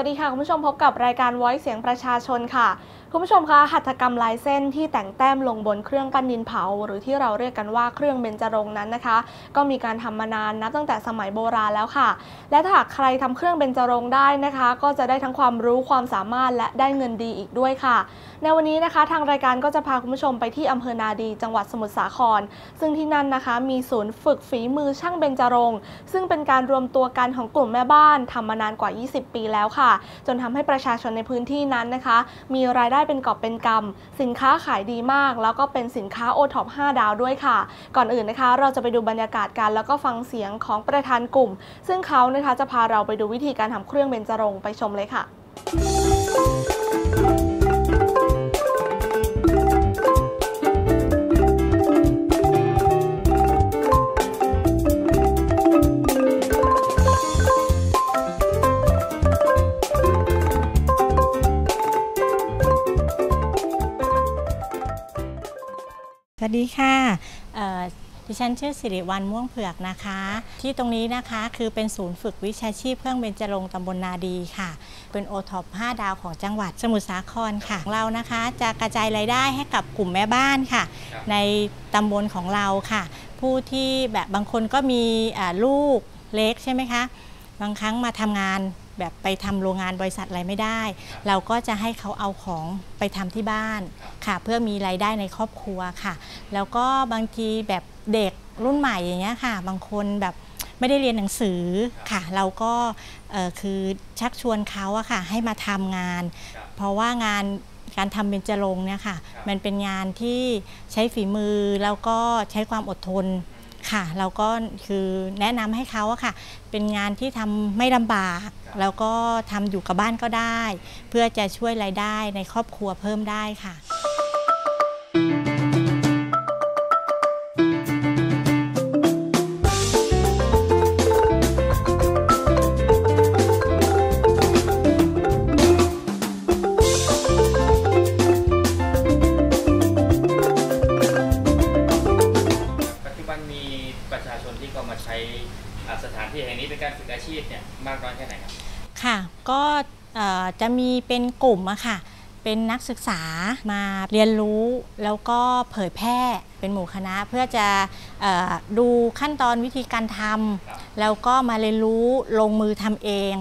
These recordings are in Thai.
สวัสดีค่ะ คุณผู้ชมพบกับรายการ Voice เสียงประชาชนค่ะ คุณผู้ชมคะหัตถกรรมลายเส้นที่แต่งแต้มลงบนเครื่องปั้นดินเผา หรือที่เราเรียกกันว่าเครื่องเบญจรงนั้นนะคะ ก็มีการทำมานานนับตั้งแต่สมัยโบราณแล้วค่ะ และถ้าหากใครทำเครื่องเบญจรงได้นะคะ ก็จะได้ทั้งความรู้ความสามารถและได้เงินดีอีกด้วยค่ะ ในวันนี้นะคะ ทางรายการก็จะพาคุณผู้ชมไปที่อำเภอนาดีจังหวัดสมุทรสาคร ซึ่งที่นั่นนะคะ มีศูนย์ฝึกฝีมือช่างเบญจรงซึ่งเป็นการรวมตัวกันของกลุ่มแม่บ้านทำมานานกว่า 20 ปีแล้วค่ะ จนทำให้ประชาชนในพื้นที่นั้นนะคะ มีรายได้ได้เป็นกอบเป็นกำสินค้าขายดีมาก แล้วก็เป็นสินค้าโอท็อป5ดาวด้วยค่ะ ก่อนอื่นนะคะ เราจะไปดูบรรยากาศกันแล้วก็ฟังเสียงของประธานกลุ่ม ซึ่งเขานะคะจะพาเราไปดูวิธีการทำเครื่องเบญจรงค์ไปชมเลยค่ะ ดิฉันชื่อสิริวัลม่วงเผือกนะคะ ที่ตรงนี้นะคะคือเป็นศูนย์ฝึกวิชาชีพเครื่องเบญจรงค์ตำบลนาดีค่ะ เป็นโอท็อป5ดาวของจังหวัดสมุทรสาครค่ะของเรานะคะ จะกระจายรายได้ให้กับกลุ่มแม่บ้านค่ะ ในตำบลของเราค่ะ ผู้ที่แบบบางคนก็มีอ่าลูกเล็กใช่ไหมคะ บางครั้งมาทำงานแบบไปทำโรงงานบริษัทอะไรไม่ได้ เราก็จะให้เขาเอาของไปทำที่บ้านค่ะ เพื่อมีรายได้ในครอบครัวค่ะ แล้วก็บางทีแบบเด็กรุ่นใหม่อย่างเงี้ยค่ะ บางคนแบบไม่ได้เรียนหนังสือค่ะ เราก็เอ่อคือชักชวนเขาอะค่ะ ให้มาทำงาน เพราะว่างานการทำเบญจรงค์เนี่ยค่ะ มันเป็นงานที่ใช้ฝีมือแล้วก็ใช้ความอดทน ค่ะ เราก็คือแนะนำให้เขาอะค่ะ เป็นงานที่ทำไม่ลำบาก แล้วก็ทำอยู่กับบ้านก็ได้ เพื่อจะช่วยรายได้ในครอบครัวเพิ่มได้ค่ะ ก็จะมีเป็นกลุ่มอะค่ะ เป็นนักศึกษามาเรียนรู้แล้วก็เผยแพร่เป็นหมู่คณะเพื่อจะออดูขั้นตอนวิธีการทำแล้วก็มาเรียนรู้ลงมือทำเอง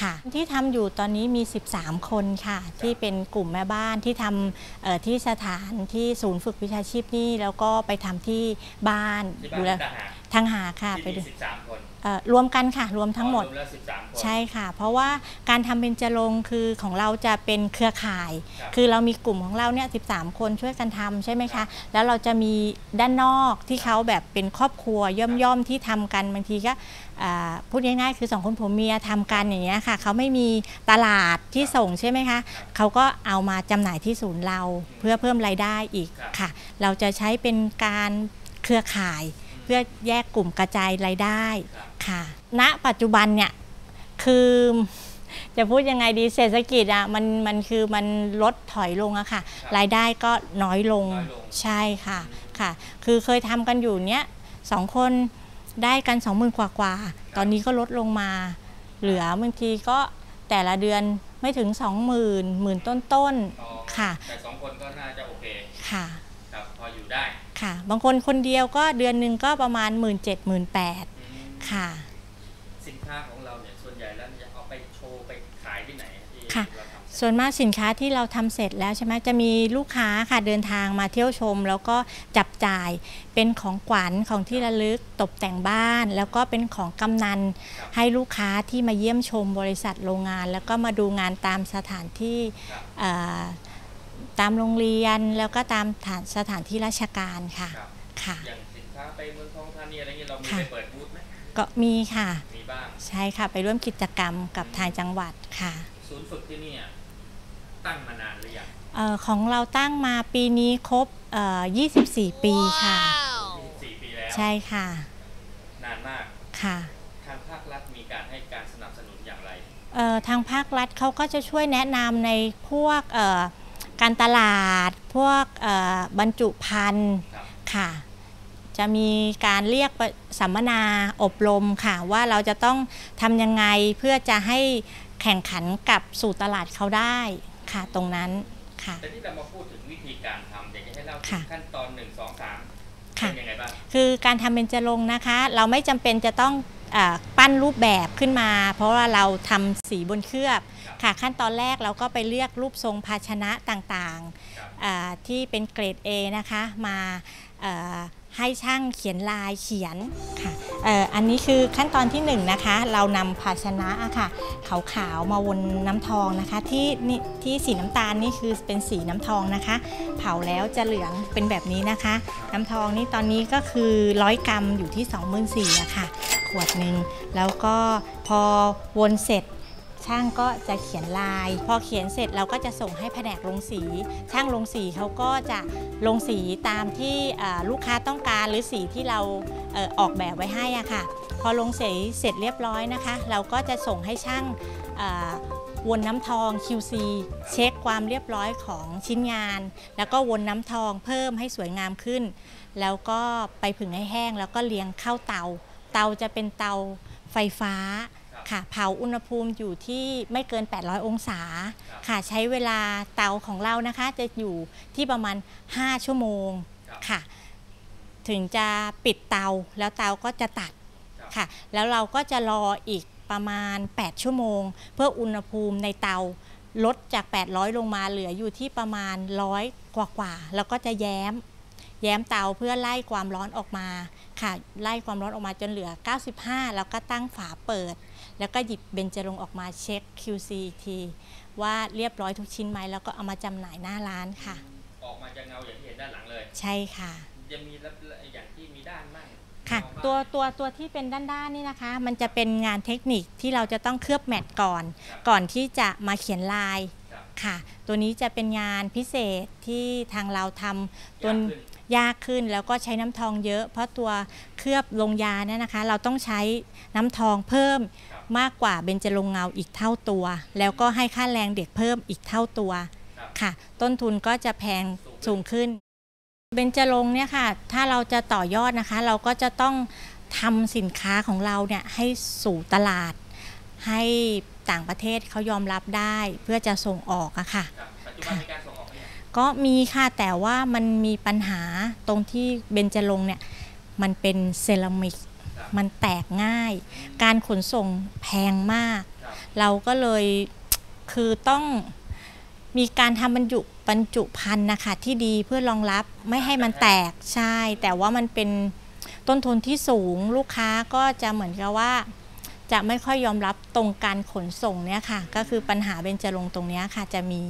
ค่ะ ที่ทำอยู่ตอนนี้มี 13 คนค่ะ ที่เป็นกลุ่มแม่บ้านที่ทำที่สถานที่ศูนย์ฝึกวิชาชีพนี่แล้วก็ไปทำที่บ้านดูแล ทหารทางหาค่ะไปที่ดูมี13คนเอ่อรวมกันค่ะ รวมทั้งหมดรวมแล้ว13คนใช่ค่ะ เพราะว่าการทำเบญจรงค์คือของเราจะเป็นเครือข่ายครับคือเรามีกลุ่มของเราเนี่ย13คนช่วยกันทำใช่ไหมคะ แล้วเราจะมีด้านนอกที่เขาแบบเป็นครอบครัวย่อมๆที่ทำกันบางทีก็อ่าพูดง่ายๆคือสองคนผัวเมียทำกันอย่างเงี้ยค่ะเขาไม่มีตลาดที่ส่งใช่ไหมคะเขาก็เอามาจำหน่ายที่ศูนย์เราเพื่อเพิ่มรายได้อีกครับค่ะ เราจะใช้เป็นการเครือข่าย เพื่อแยกกลุ่มกระจายรายได้ครับค่ะ ณ ปัจจุบันเนี่ยคือจะพูดยังไงดีเศรษฐกิจอะมันมันคือมันลดถอยลงอะค่ะครับรายได้ก็น้อยลงน้อยลงใช่ค่ะค่ะ คือเคยทำกันอยู่เนี้ยสองคนได้กันสองหมื่นกว่ากว่าๆตอนนี้ก็ลดลงมา เหลือบางทีก็แต่ละเดือนไม่ถึงสองหมื่นหมื่นต้นต้นอ๋อๆค่ะแต่สองคนก็น่าจะโอเคค่ะ ครับพออยู่ได้ ค่ะ บางคนคนเดียวก็เดือนหนึ่งก็ประมาณหมื่นเจ็ดหมื่นแปดอืมค่ะ สินค้าของเราเนี่ยส่วนใหญ่แล้วจะเอาไปโชว์ไปขายที่ไหนที่ค่ะ เราทำส่วนมากสินค้าที่เราทำเสร็จแล้วใช่ไหมจะมีลูกค้าค่ะเดินทางมาเที่ยวชม แล้วก็จับจ่ายเป็นของขวัญของที่ระลึกตกแต่งบ้าน แล้วก็เป็นของกำนันครับให้ลูกค้าที่มาเยี่ยมชมบริษัทโรงงาน แล้วก็มาดูงานตามสถานที่ครับเอ่อ ตามโรงเรียนแล้วก็ตามฐานสถานที่ราชการค่ะครับค่ะอย่างสินค้าไปเมืองทองธานีอะไรเงี้ยเรามีค่ะไปเปิดบูธไหมก็มีค่ะมีบ้างใช่ค่ะไปร่วมกิจกรรมกับทางจังหวัดค่ะ ศูนย์ฝึกที่นี่อะตั้งมานานหรือยังเออของเราตั้งมาปีนี้ครบเอ่อ24 ปีค่ะ 24 ปีแล้ว ใช่ค่ะ นานมาก ค่ะ ทางภาครัฐมีการให้การสนับสนุนอย่างไรเอ่อทางภาครัฐเขาก็จะช่วยแนะนำในพวกเอ่อ การตลาดพวกเอ่อบรรจุภัณฑ์ครับค่ะ จะมีการเรียกประสัมมนาอบรมค่ะ ว่าเราจะต้องทำยังไงเพื่อจะให้แข่งขันกับสู่ตลาดเขาได้ค่ะตรงนั้นค่ะแต่ที่เรามาพูดถึงวิธีการทำอยากจะให้เล่าถึค่ะงขั้นตอนหนึ่งสองสามค่ะ เป็นยังไงบ้างคือการทำเบญจรงค์นะคะ เราไม่จำเป็นจะต้องอาปั้นรูปแบบขึ้นมา เพราะว่าเราทำสีบนเคลือบค่ะขั้นตอนแรกเราก็ไปเลือกรูปทรงภาชนะต่างครับๆอ่าที่เป็นเกรด A นะคะมาเอ่อ ให้ช่างเขียนลายเขียนค่ะเอ่ออันนี้คือขั้นตอนที่หนึ่งนะคะ เรานำภาชนะอะค่ะขาวๆมาวนน้ำทองนะคะ ที่นี่ที่สีน้ำตาลนี่คือเป็นสีน้ำทองนะคะ เผาแล้วจะเหลืองเป็นแบบนี้นะคะ น้ำทองนี่ตอนนี้ก็คือร้อยกรัมอยู่ที่ 24,000อะค่ะขวดหนึ่งแล้วก็พอวนเสร็จ ช่างก็จะเขียนลาย พอเขียนเสร็จเราก็จะส่งให้แผนกลงสี ช่างลงสีเขาก็จะลงสีตามที่ลูกค้าต้องการหรือสีที่เราเออออกแบบไว้ให้อะค่ะ พอลงสีเสร็จเรียบร้อยนะคะ เราก็จะส่งให้ช่างวนน้ำทอง QC เช็คความเรียบร้อยของชิ้นงาน แล้วก็วนน้ำทองเพิ่มให้สวยงามขึ้น แล้วก็ไปผึ่งให้แห้ง แล้วก็เลี้ยงเข้าเตา เตาจะเป็นเตาไฟฟ้า ค่ะเผาอุณหภูมิอยู่ที่ไม่เกิน 800 องศาครับค่ะ ใช้เวลาเตาของเรานะคะจะอยู่ที่ประมาณ 5 ชั่วโมงครับค่ะ ถึงจะปิดเตาแล้วเตาก็จะตัดครับค่ะ แล้วเราก็จะรออีกประมาณ 8 ชั่วโมง เพื่ออุณหภูมิในเตาลดจาก 800 ลงมาเหลืออยู่ที่ประมาณ 100 กว่ากว่าๆแล้วก็จะแย้ม แย้มเตาเพื่อไล่ความร้อนออกมาค่ะ ไล่ความร้อนออกมาจนเหลือ 95 แล้วก็ตั้งฝาเปิด แล้วก็หยิบเบญจรงค์ออกมาเช็ค QC อีกทีว่าเรียบร้อยทุกชิ้นไหมแล้วก็เอามาจำหน่ายหน้าร้านค่ะ ออกมาจะเงาอย่างที่เห็นด้านหลังเลย ใช่ค่ะ จะมีลักษณะอย่างที่มีด้านบ้างค่ะเงาบ้างตัวตัวตัวที่เป็นด้านๆนี่นะคะ มันจะเป็นงานเทคนิคที่เราจะต้องเคลือบแมตต์ก่อนครับก่อนที่จะมาเขียนลายครับค่ะ ตัวนี้จะเป็นงานพิเศษที่ทางเราทำตัวยากขึ้น ยากขึ้นแล้วก็ใช้น้ำทองเยอะ เพราะตัวเคลือบลงยาเนี่ยนะคะ เราต้องใช้น้ำทองเพิ่มครับมากกว่าเบญจรงค์เงาอีกเท่าตัว แล้วก็ให้ค่าแรงเด็กเพิ่มอีกเท่าตัวครับค่ะ ต้นทุนก็จะแพงสูงขึ้นเบญจรงค์เนี่ยค่ะ ถ้าเราจะต่อยอดนะคะ เราก็จะต้องทำสินค้าของเราเนี่ยให้สู่ตลาด ให้ต่างประเทศเขายอมรับได้เพื่อจะส่งออกอะค่ะครับปัจจุบันมีการส่งออกไหมเนี่ย ก็มีค่ะแต่ว่ามันมีปัญหาตรงที่เบญจรงค์เนี่ยมันเป็นเซรามิกครับมันแตกง่าย การขนส่งแพงมากครับเราก็เลยคือต้องมีการทำบรรจุบรรจุภัณฑ์นะคะที่ดีเพื่อรองรับไม่ให้มันแตกใช่ แต่ว่ามันเป็นต้นทุนที่สูงลูกค้าก็จะเหมือนกับว่า จะไม่ค่อยยอมรับตรงการขนส่งเนี่ยค่ะ ก็คือปัญหาเบญจรงค์ตรงเนี้ยค่ะจะมี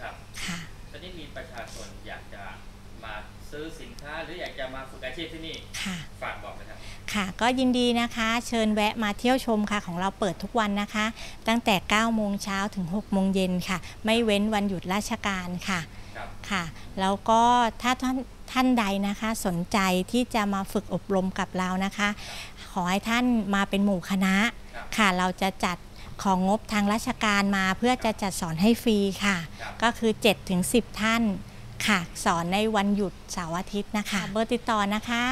ครับค่ะ ตอนนี้มีประชาชนอยากจะมา ซื้อสินค้าหรืออยากจะมาฝึกอาชีพที่นี่ค่ะฝากบอกนะครับค่ะก็ยินดีนะคะ เชิญแวะมาเที่ยวชมค่ะของเราเปิดทุกวันนะคะ ตั้งแต่ 9 โมงเช้าถึง 6 โมงเย็นค่ะ ไม่เว้นวันหยุดราชการค่ะครับค่ะ แล้วก็ถ้าท่านท่านใดนะคะสนใจที่จะมาฝึกอบรมกับเรานะคะ ขอให้ท่านมาเป็นหมู่คณะครับค่ะเราจะจัดของงบทางราชการมาเพื่อจะจัดสอนให้ฟรีค่ะครับก็คือ 7-10 ท่าน ค่ะสอนในวันหยุดเสาร์อาทิตย์นะคะ เบอร์ติดต่อนะคะ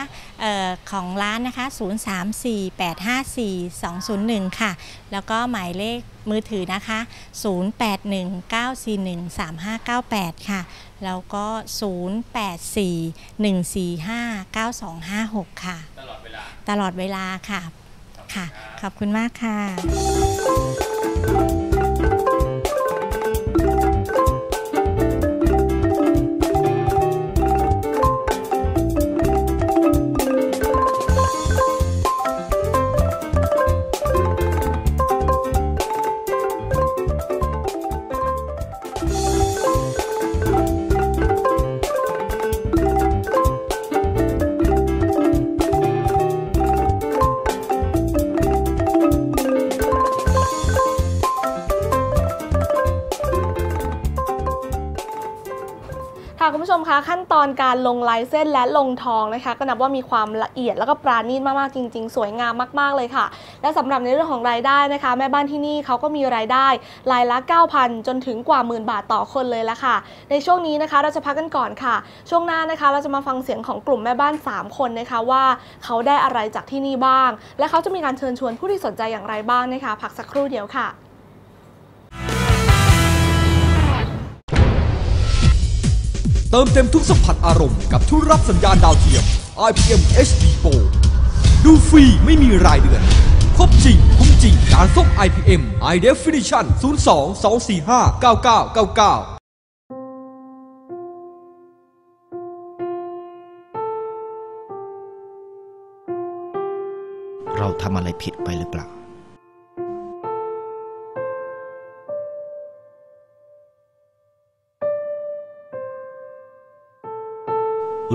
เออของร้านนะคะ 0348542201 ค่ะ แล้วก็หมายเลขมือถือนะคะ 0819413598 ค่ะ แล้วก็ 0841459256 ค่ะ ตลอดเวลา ตลอดเวลาค่ะขอบณค่ะรับขอบคุณมากค่ะ ค่ะขั้นตอนการลงลายเส้นและลงทองนะคะ ก็นับว่ามีความละเอียดแล้วก็ปราณีตมากๆจริง ๆ สวยงามมากๆเลยค่ะ และสำหรับในเรื่องของรายได้นะคะ แม่บ้านที่นี่เขาก็มีรายได้รายละ 9,000 จนถึงกว่าหมื่นบาทต่อคนเลยละค่ะ ในช่วงนี้นะคะเราจะพักกันก่อนค่ะ ช่วงหน้านะคะเราจะมาฟังเสียงของกลุ่มแม่บ้าน 3 คนนะคะว่าเขาได้อะไรจากที่นี่บ้าง และเขาจะมีการเชิญชวนผู้ที่สนใจอย่างไรบ้างนะคะ พักสักครู่เดียวค่ะ เติมเต็มทุกสัมผัสอารมณ์กับทุกรับสัญญาณดาวเทียม IPM HD Pro ดูฟรีไม่มีรายเดือน ครบจริง คุ้มจริง การส่ง IPM High Definition 02 245 9999เราทำอะไรผิดไปหรือเปล่า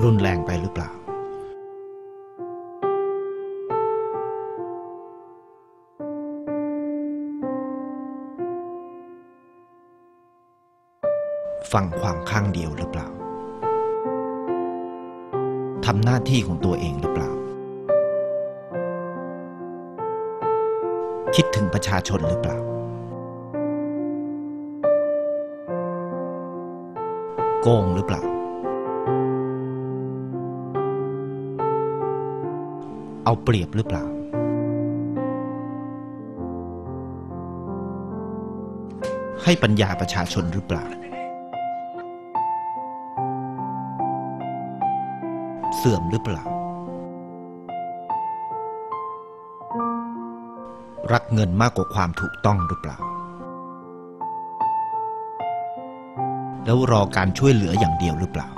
รุนแรงไปหรือเปล่า ฟังความข้างเดียวหรือเปล่าทำหน้าที่ของตัวเองหรือเปล่า คิดถึงประชาชนหรือเปล่า โกงหรือเปล่า เอาเปรียบหรือเปล่า ให้ปัญญาประชาชนหรือเปล่า เสื่อมหรือเปล่า รักเงินมากกว่าความถูกต้องหรือเปล่า แล้วรอการช่วยเหลืออย่างเดียวหรือเปล่า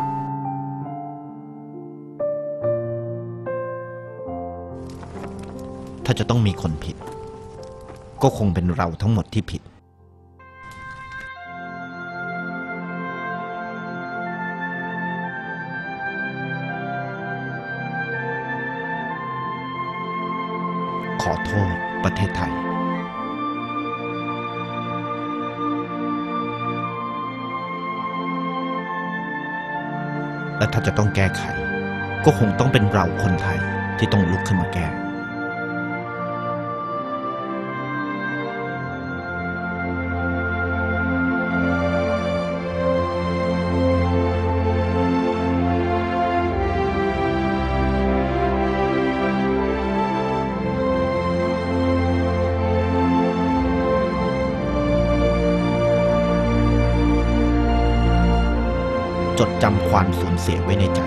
ถ้าจะต้องมีคนผิด ก็คงเป็นเราทั้งหมดที่ผิด ขอโทษประเทศไทยและถ้าจะต้องแก้ไข ก็คงต้องเป็นเราคนไทยที่ต้องลุกขึ้นมาแก้ เสียไว้ในใจ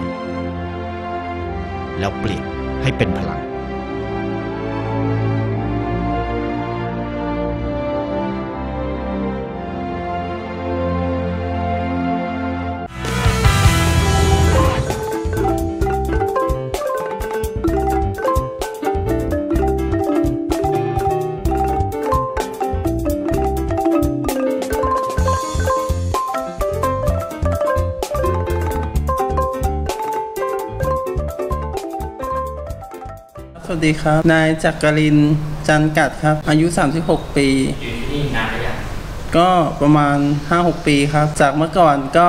แล้วเปลี่ยนให้เป็นพลัง ดีครับ นายจักรินทร์จันกัดครับ อายุ 36 ปีอยู่ที่นี่นานหรือยังก็ประมาณ 5-6 ปีครับ จากเมื่อก่อนก็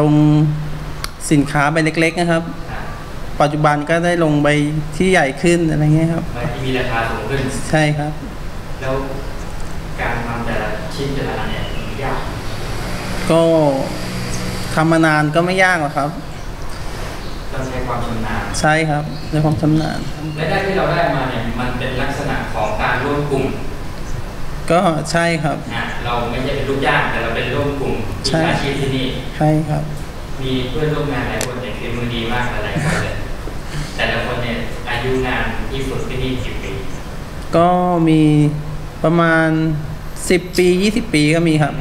ลงสินค้าไปเล็ก ๆ นะครับอ่าปัจจุบันก็ได้ลงไปที่ใหญ่ขึ้นอะไรเงี้ยครับไม่ที่มีราคาสูงขึ้น ใช่ครับ แล้วการทำแต่ละชิ้นแต่ละอันเนี่ยยาก ก็ทำมานานก็ไม่ยากหรอกครับ ต้องใช้ความชำนาญใช่ครับในความชำนาญและได้ที่เราได้มาเนี่ยมันเป็นลักษณะของการร่วมกลุ่ม ก็ใช่ครับอะเราไม่ใช่เป็นลูกจ้างแต่เราเป็นร่วมกลุ่มใช่ที่อาชีพที่นี่ใช่ครับ มีเพื่อนร่วมงานหลายคนเนี่ยคือมือดีมากหลายคนเลยแต่ละคนเนี่ยอายุงานที่ฝึกที่นี่กี่ปีก็มีประมาณ10ปี20ปีก็มีครับ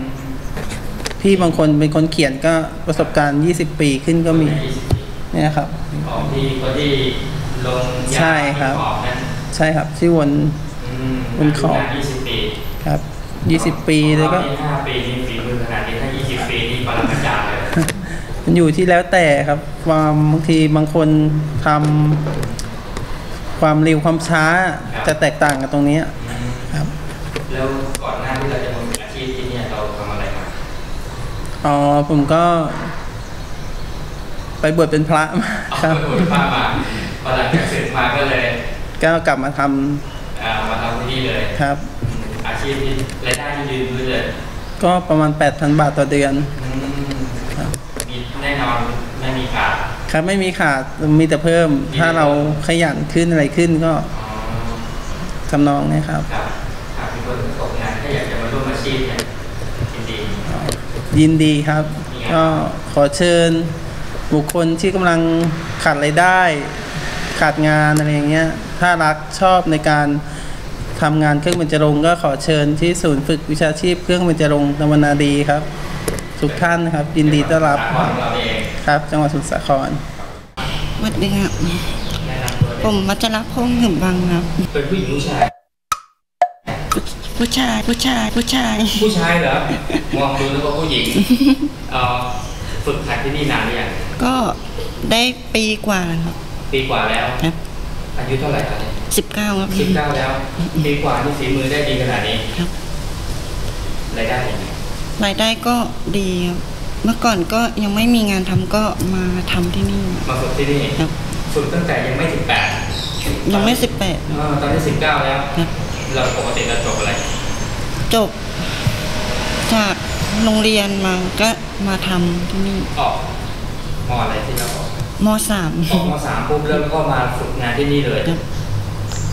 พี่บางคนเป็นคนเขียนก็ประสบการณ์20ปีขึ้นก็มียี่สิบปี เนี่ยครับของที่คนที่ลงยาใช่ครับที่ขอบนั้นใช่ครับที่วนอืมบนขอบยี่สิบปีครับ20ปีแล้วก็ของเรานี่ห้าปีนี่ฝีมือขนาดนี้ถ้ายี่สิบปีนี่ปรมาจารย์เลยมันอยู่ที่แล้วแต่ครับ ความบางทีบางคนทำความเร็วความช้าจะแตกต่างกันตรงเนี้ยอืมครับ แล้วก่อนหน้าที่เราจะมาเป็นอาชีพที่เนี่ยเราทำอะไรมาอ๋อผมก็ ไปบวชเป็นพระมาเอาครับไปบวชพระมาพอหลังจากศึกมาก็เลย ก็กลับมาทำอ่ามาทำที่นี่เลยครับอืมอาชีพที่รายได้ที่ยืนพื้นเลย ก็ประมาณ 8,000 บาทต่อเดือนอืมครับมีแน่นอนไม่มีขาดครับไม่มีขาดมีแต่เพิ่ม ถ้าเราขยันขึ้นอะไรขึ้นก็อ๋อทำนองเนี้ครับครับหากมีคนตกงานถ้าอยากจะมาร่วมอาชีพเนี่ยยินดียินดีครับมีงานก็ขอเชิญ บุคคลที่กำลังขาดรายได้ ขาดงานอะไรอย่างเงี้ยถ้ารักชอบในการทำงานเครื่องบรรจรงค์ก็ขอเชิญที่ศูนย์ฝึกวิชาชีพเครื่องบรรจรงค์ตำบลนาดีครับ ทุกท่านนะครับ ยินดีต้อนรับสาขาของเราเองครับ จังหวัดสมุทรสาครสวัสดีครับแนะนำตัวได้ผมวัชรพงษ์หึมบังครับเป็นผู้หญิงผู้ชายผู้ชายผู้ชายผู้ชายผู้ชายเหรอมองดูแล้วก็ผู้หญิงเอ่อฝึกหัดที่นี่นานหรือยัง ก็ได้ปีกว่าแล้วครับปีกว่าแล้วครับอายุเท่าไหร่ครับสิบเก้าครับสิบเก้าแล้วปีกว่านี่ฝีมือได้ดีขนาดนี้ครับรายได้เป็นไงรายได้ก็ดีครับเมื่อก่อนก็ยังไม่มีงานทำก็มาทำที่นี่ มาฝึกที่นี่ครับฝึกตั้งแต่ยังไม่ถึงแปดยังไม่สิบแปดเออตอนนี้สิบเก้าแล้วครับเราปกติเราจบอะไร จบจากโรงเรียนมาก็มาทำที่นี่ออก มอะไรที่เราออกมสามออกมสามปุ๊บแล้วก็มาฝึกงานที่นี่เลยครับ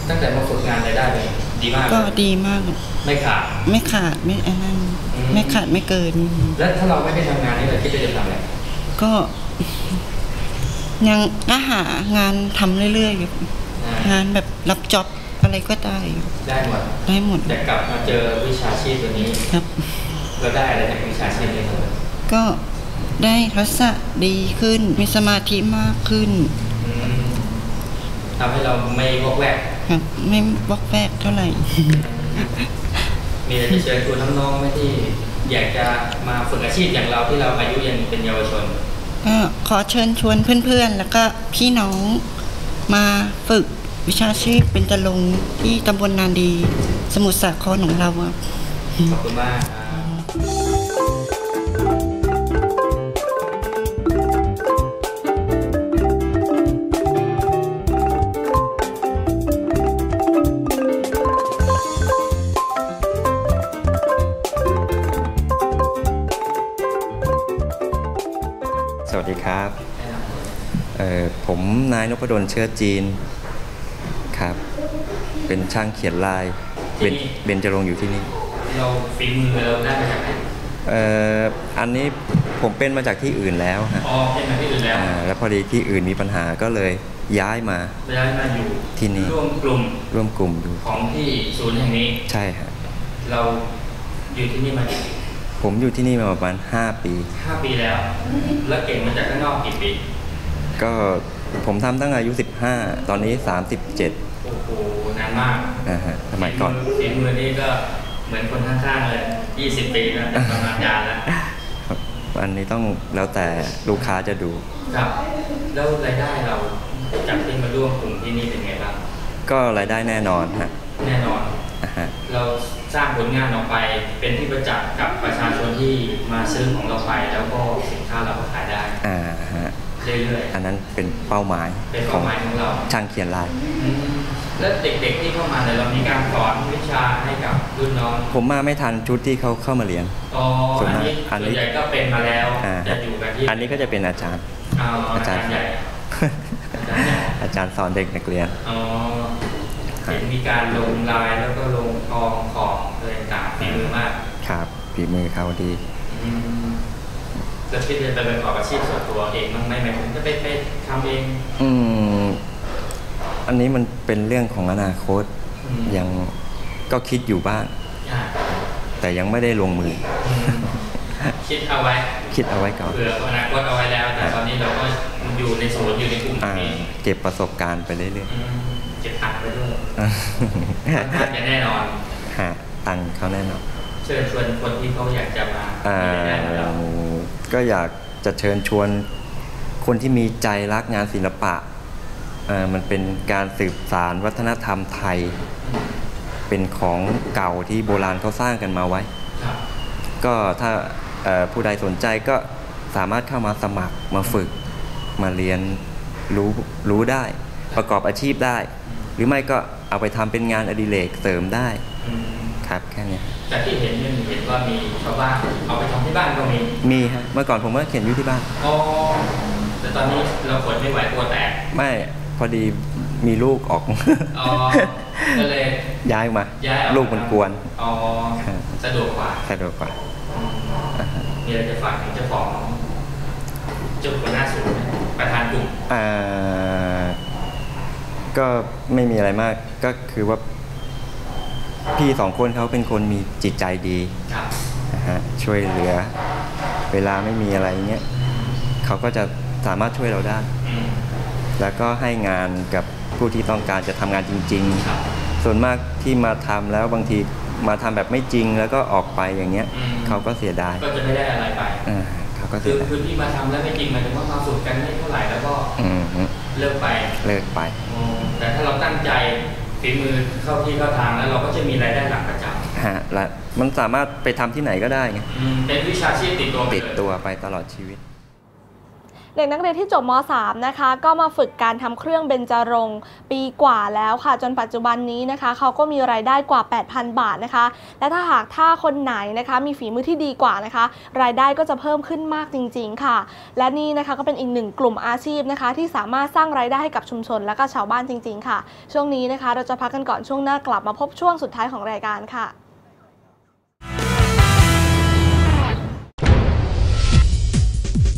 ตั้งแต่มาฝึกงานรายได้เป็นดีมากก็เลยดีมากครับไม่ขาด ไม่ขาดไม่ไอ้นั่นอืมไม่ขาดไม่เกิน แล้วถ้าเราไม่ได้ทำงานนี่เราคิดว่าจะทำอะไรก็ ยังก็หางานทำเรื่อยๆอยู่อ่างานแบบรับจ็อบอะไรก็ได้ ได้หมด ได้หมดแต่กลับมาเจอวิชาชีพตัวนี้ครับเราได้อะไรจากวิชาชีพนี้ครับก็ ได้ทักษะดีขึ้น มีสมาธิมากขึ้นอืมทำให้เราไม่วอกแวกครับไม่วอกแวกเท่าไหร่ มีอะไรจะเชิญชวนน้องๆไหมที่อยากจะมาฝึกอาชีพอย่างเราที่เราอายุยังเป็นเยาวชนก็ขอเชิญชวนเพื่อนๆ แล้วก็พี่น้องมาฝึกวิชาชีพเป็นตะลงค์ที่ตำบลนาดี สมุทรสาครของเราครับขอบคุณมาก ผมนายนพดลเชื้อจีนครับ เป็นช่างเขียนลายเบนเบนจรงค์อยู่ที่นี่ เราฝีมือเราได้มาจากไหนเอ่ออันนี้ผมเป็นมาจากที่อื่นแล้วฮะอ๋อเป็นมาที่อื่นแล้วอ่าแล้วพอดีที่อื่นมีปัญหาก็เลยย้ายมา ย้ายมาอยู่ที่นี่ ร่วมกลุ่มร่วมกลุ่มดูของที่ศูนย์แห่งนี้ ใช่ฮะเราอยู่ที่นี่มากี่ปีผมอยู่ที่นี่มาประมาณ 5 ปี ห้าปีแล้ว แล้วเก่งมาจากข้างนอกกี่ปีก็ ผมทำตั้งอายุ 15 ตอนนี้ 37 โอ้โหนานมากนะฮะสมัยก่อน ฝีมือนี่ก็เหมือนคนข้างๆเลย20 ปีแล้วประมาณจานแล้ว ครับอันนี้ต้องแล้วแต่ลูกค้าจะดู ครับ แล้วรายได้เราจากที่มาร่วมกลุ่มที่นี่เป็นไงบ้าง ก็รายได้แน่นอนฮะแน่นอน อ่าฮะเราสร้างผลงานออกไปเป็นที่ประจักษ์กับประชาชนที่มาซื้อของเราไป แล้วก็สินค้าเราก็ขายได้ อ่าฮะ เรื่อยอันนั้นเป็นเป้าหมายๆเป็นขอเป้างหมายของเราช่างเขียนลายอืมแล้วเด็กๆที่เข้ามาเนี่ยเรามีการสอนวิชาให้กับรุ่นน้องผมมาไม่ทันชุดที่เขาเข้ามาเรียนอ๋อส่วนอันมากนี้อันนี้ส่วนใหญ่ก็เป็นมาแล้วอ่าจะอยู่กันที่อันนี้ก็จะเป็นอาจารย์อ๋ออาจารย์ใหญ่อาจารย์ใหญ่อาจารย์สอนเด็กนักเรียนอ๋อเห็นมีการลงลายแล้วก็ลงทองขอบอะไรต่างๆฝีมือมากครับฝีมือเขาดี อืมแล้วคิดจะไปประกอบอาชีพส่วนตัวเองบ้างไหมหมายถึงจะไปไปทำเอง อืม อันนี้มันเป็นเรื่องของอนาคต อืม ยังก็คิดอยู่บ้าง อ่าแต่ยังไม่ได้ลงมือ อืมคิดเอาไว้คิดเอาไว้ก่อน เผื่ออนาคตเอาไว้แล้ว แต่ตอนนี้เราก็อยู่ในศูนย์อยู่ในกลุ่มอ่า นี้เก็บประสบการณ์ไปเรื่อยอืมเก็บตังค์ไว้ด้วยๆค่อนข้างจะแน่นอน หาตังค์เขาแน่นอน เชิญชวนคนที่เขาอยากจะมาอ่ามีรายได้กับเราก็อยากจะเชิญชวนคนที่มีใจรักงานศิลปะเอ่อมันเป็นการสืบสารวัฒนธรรมไทย เป็นของเก่าที่โบราณเขาสร้างกันมาไว้ครับก็ถ้าเอ่อผู้ใดสนใจก็สามารถเข้ามาสมัครมาฝึกมาเรียนรู้รู้ได้ ประกอบอาชีพได้ หรือไม่ก็เอาไปทำเป็นงานอดิเรกเสริมได้อืม ครับแค่เนี้ยแต่ที่เห็นเนี่ยเห็นว่ามีชาวบ้านเอาไปทำที่บ้านก็มีมีฮะเมื่อก่อนผมก็เขียนอยู่ที่บ้านอ๋อแต่ตอนนี้เราขนไม่ไหวกลัวแตกไม่พอดีมีลูกออกอ๋อก็เลยย้ายมาย้ายออกลูกมันกวนอ๋อครับสะดวกกว่าสะดวกกว่าอืมมีอะไรจะฝากถึงเจ้าของจุดหัวหน้าศูนย์ประธานกลุ่มอ่าก็ไม่มีอะไรมากก็คือว่า พี่สองคนเขาเป็นคนมีจิตใจดีครับนะฮะช่วยเหลือ เวลาไม่มีอะไรเงี้ยเขาก็จะสามารถช่วยเราได้อืมแล้วก็ให้งานกับผู้ที่ต้องการจะทำงานจริงครับๆส่วนมากที่มาทำแล้วบางทีมาทำแบบไม่จริงแล้วก็ออกไปอย่างเงี้ยอืมเขาก็เสียดายก็จะไม่ได้อะไรไปอ่าเขาก็คืเสียอดายคือที่มาทำแล้วไม่จริงหมายถึงว่ามาฝึกกันไม่เท่าไหร่แล้วก็อืมฮึเลิกไปเลิกไปอืมแต่ถ้าเราตั้งใจ ฝีมือเข้าที่เข้าทางแล้วเราก็จะมีรายได้หลักประจฮะและมันสามารถไปทำที่ไหนก็ได้ไงำอืมเป็นวิชาชีพติดตัวไปติดเลยตัวไปตลอดชีวิต เด็กนักเรียนที่จบม .3 นะคะ ก็มาฝึกการทำเครื่องเบญจรงปีกว่าแล้วค่ะ จนปัจจุบันนี้นะคะ เขาก็มีรายได้กว่า 8,000 บาทนะคะ และถ้าหากถ้าคนไหนนะคะ มีฝีมือที่ดีกว่านะคะ รายได้ก็จะเพิ่มขึ้นมากจริง ๆ ค่ะ และนี่นะคะก็เป็นอีกหนึ่งกลุ่มอาชีพนะคะ ที่สามารถสร้างรายได้ให้กับชุมชนและก็ชาวบ้านจริง ๆ ค่ะ ช่วงนี้นะคะ เราจะพักกันก่อนช่วงหน้ากลับมาพบช่วงสุดท้ายของรายการค่ะ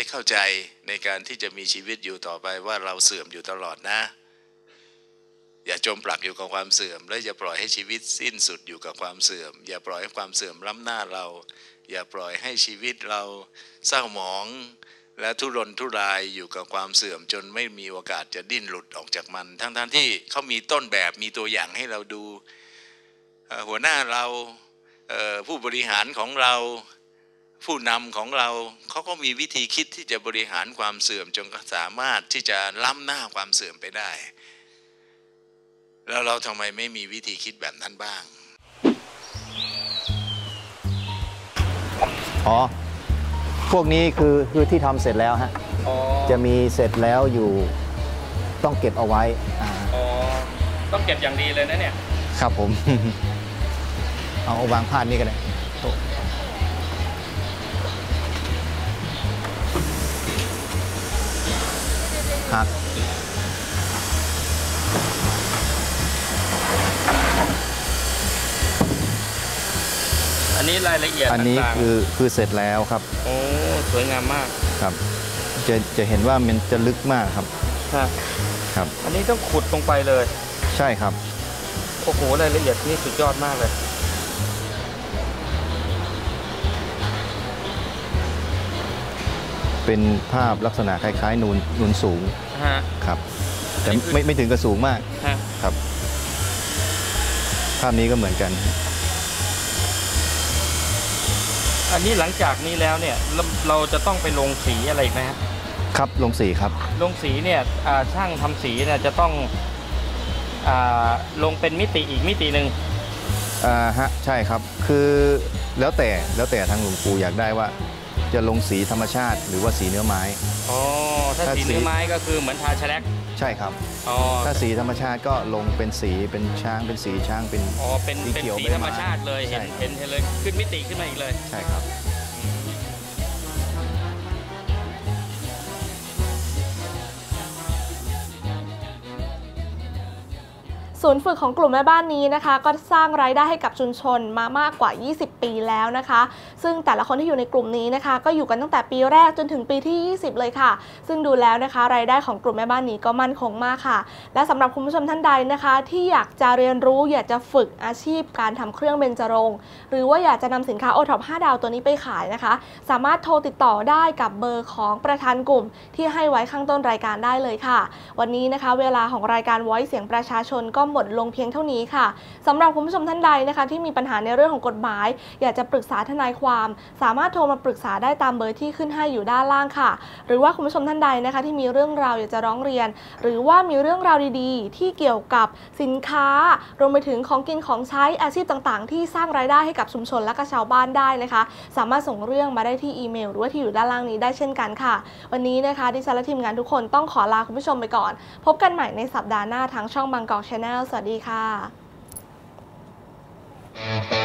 ได้เข้าใจในการที่จะมีชีวิตอยู่ต่อไปว่าเราเสื่อมอยู่ตลอดนะ อย่าจมปลักอยู่กับความเสื่อม และอย่าปล่อยให้ชีวิตสิ้นสุดอยู่กับความเสื่อม อย่าปล่อยให้ความเสื่อมล้ำหน้าเรา อย่าปล่อยให้ชีวิตเราเศร้าหมอง และทุรนทุรายอยู่กับความเสื่อม จนไม่มีโอกาสจะดิ้นหลุดออกจากมัน ทั้งๆที่เขามีต้นแบบมีตัวอย่างให้เราดู หัวหน้าเราผู้บริหารของเรา ผู้นำของเราเขาก็มีวิธีคิดที่จะบริหารความเสื่อมจนสามารถที่จะล้ำหน้าความเสื่อมไปได้ แล้วเราทำไมไม่มีวิธีคิดแบบนั้นบ้าง อ๋อ พวกนี้คือคือที่ทำเสร็จแล้วฮะจะมีเสร็จแล้วอยู่ต้องเก็บเอาไว้อ่าอ๋อต้องเก็บอย่างดีเลยนะเนี่ย ครับผม เอาวางพาดนี่ก็ได้โต๊ หักอันนี้รายละเอียดอันนี้ต่างๆคือคือเสร็จแล้วครับโอ้สวยงามมากครับ จะจะเห็นว่ามันจะลึกมากครับครับครับ อันนี้ต้องขุดลงไปเลย ใช่ครับโอ้โหรายละเอียดนี่สุดยอดมากเลย เป็นภาพลักษณะคล้ายๆนูนนูนสูงฮะ ครับ แต่ไม่ไม่ถึงกับสูงมากฮะครับ ภาพนี้ก็เหมือนกัน อันนี้หลังจากนี้แล้วเนี่ยเราเราจะต้องไปลงสีอะไรอีกไหมฮะครับลงสีครับ ลงสีเนี่ยอ่าช่างทำสีเนี่ยจะต้องอ่าลงเป็นมิติอีกมิติหนึ่งอ่าฮะใช่ครับคือแล้วแต่แล้วแต่ทางหลวงปู่อยากได้ว่า จะลงสีธรรมชาติ หรือว่าสีเนื้อไม้ อ๋อ ถ้าถ้าสีสี เนื้อไม้ก็คือเหมือนทาแฉลกใช่ครับ อ๋อถ้าสีธรรมชาติก็ลงเป็นสีเป็นช้างเป็นสีช้างเป็น อ๋อเป็นสีเป็นเขียวสีใบไม้ธรรมชาติเลย เห็นใช่ เห็นเห็นเลยขึ้นมิติขึ้นมาอีกเลย ใช่ครับ ศูนย์ฝึกของกลุ่มแม่บ้านนี้นะคะ ก็สร้างรายได้ให้กับชุมชนมามากกว่า 20 ปีแล้วนะคะ ซึ่งแต่ละคนที่อยู่ในกลุ่มนี้นะคะ ก็อยู่กันตั้งแต่ปีแรกจนถึงปีที่ 20 เลยค่ะ ซึ่งดูแล้วนะคะ รายได้ของกลุ่มแม่บ้านนี้ก็มั่นคงมากค่ะ และสำหรับคุณผู้ชมท่านใดนะคะ ที่อยากจะเรียนรู้อยากจะฝึกอาชีพการทำเครื่องเบญจรงค์หรือว่าอยากจะนำสินค้าโอท็อป5ดาวตัวนี้ไปขายนะคะ สามารถโทรติดต่อได้กับเบอร์ของประธานกลุ่ม ที่ให้ไว้ข้างต้นรายการได้เลยค่ะ วันนี้นะคะ เวลาของรายการ Voice เสียงประชาชนก็หมดลงเพียงเท่านี้ค่ะสำหรับคุณผู้ชมท่านใดนะคะที่มีปัญหาในเรื่องของกฎหมาย อยากจะปรึกษาทนายความ สามารถโทรมาปรึกษาได้ตามเบอร์ที่ขึ้นให้อยู่ด้านล่างค่ะ หรือว่าคุณผู้ชมท่านใดนะคะที่มีเรื่องราวอยากจะร้องเรียน หรือว่ามีเรื่องราวดีๆ ที่เกี่ยวกับสินค้ารวมไปถึงของกินของใช้อาชีพต่างๆ ที่สร้างรายได้ให้กับชุมชนและก็ชาวบ้านได้นะคะ สามารถส่งเรื่องมาได้ที่อีเมล หรือว่าที่อยู่ด้านล่างนี้ได้เช่นกันค่ะ วันนี้นะคะดิฉันและทีมงานทุกคนต้องขอลาคุณผู้ชมไปก่อน พบกันใหม่ในสัปดาห์หน้าทางช่องบางกอกชาแนลสวัสดีค่ะ